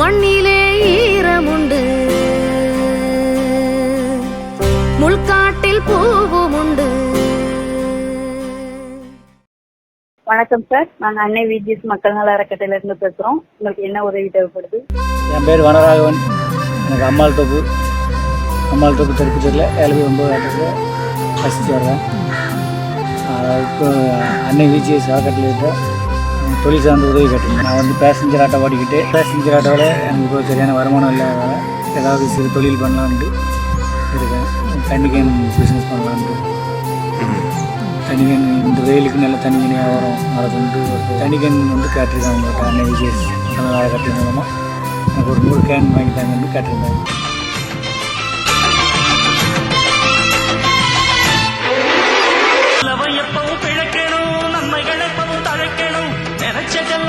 மண்ணிலே ஈரமுண்டு. முள்காட்டில் பூவும் உண்டு வணக்கம் சார். நாங்க அன்னை விஜிஸ் மக்கள் நல அறக்கட்டையில இருந்து பேசுறோம். உங்களுக்கு என்ன உதவி தேவைப்படுது? என் பேர் வனராகவன். எனக்கு அம்மாள் தொகு அம்மாள் தொப்பு தெற்கு தெரியல. ஏழு ஒன்பது ஆட்டத்தில் வசித்து வர்றேன் இப்போ அன்னை விஜிஎஸ் அறக்கட்டளை இருக்கிற தொழில் சார்ந்த உதவி கேட்டேன் நான் வந்து பேசஞ்சர் ஆட்டோ ஓடிக்கிட்டு பேசஞ்சர் ஆட்டோவில் எனக்கு இப்போ சரியான வருமானம் இல்லாததால் ஏதாவது சிறு தொழில் பண்ணலான்ட்டு இருக்கேன். தண்ணி கேன் பிஸ்னஸ் பண்ணலான்ட்டு தண்ணி கேன் இந்த வெயிலுக்கு நல்ல தண்ணி கேன் வியாபாரம் நடக்கும்ட்டு ஒரு தண்ணி கேன் வந்து கேட்டிருக்கேன் அவங்கள்ட்ட அன்னை விஜிஎஸ் மூலமாக எனக்கு ஒரு நூறு கேன் வாங்கி தாங்கன்னு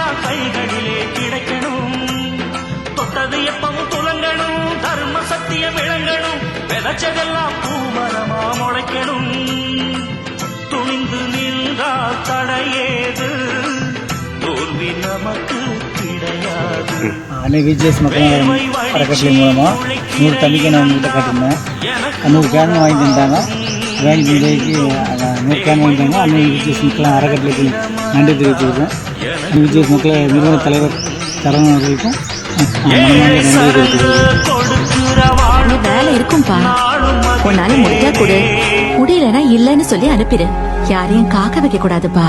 நினைச்சதெல்லாம் கைகளிலே கிடைக்கணும். தொட்டது எப்பவும் துலங்கணும். தர்ம சத்தியம் விளங்கணும். விதைச்சதெல்லாம் பூமரமா முளைக்கணும். துணிந்து நின்றால் தடையேது. தோல்வி நமக்கு கிடையாது. அன்னை விஜிஎஸ் மக்கள் அறக்கட்டளை மூலமாக நூறு கேன் அவங்ககிட்ட கேட்டிருந்தேன். அந்த நூறு கேன் வாங்கி தந்தாங்க. வாங்கி தந்ததுக்கு அஹ், நூறு கேன் வாங்கி தந்தாங்க அன்னை அறக்கட்டளைக்கு நன்றி நிறுவன தலைவர் தரணும் அவர்களுக்கும் வேலை இருக்கும்பா. உன்னால முடிஞ்சா கொடு. முடியலன்னா இல்லைன்னு சொல்லி அனுப்பிடு. யாரையும் காக்க வைக்க கூடாதுப்பா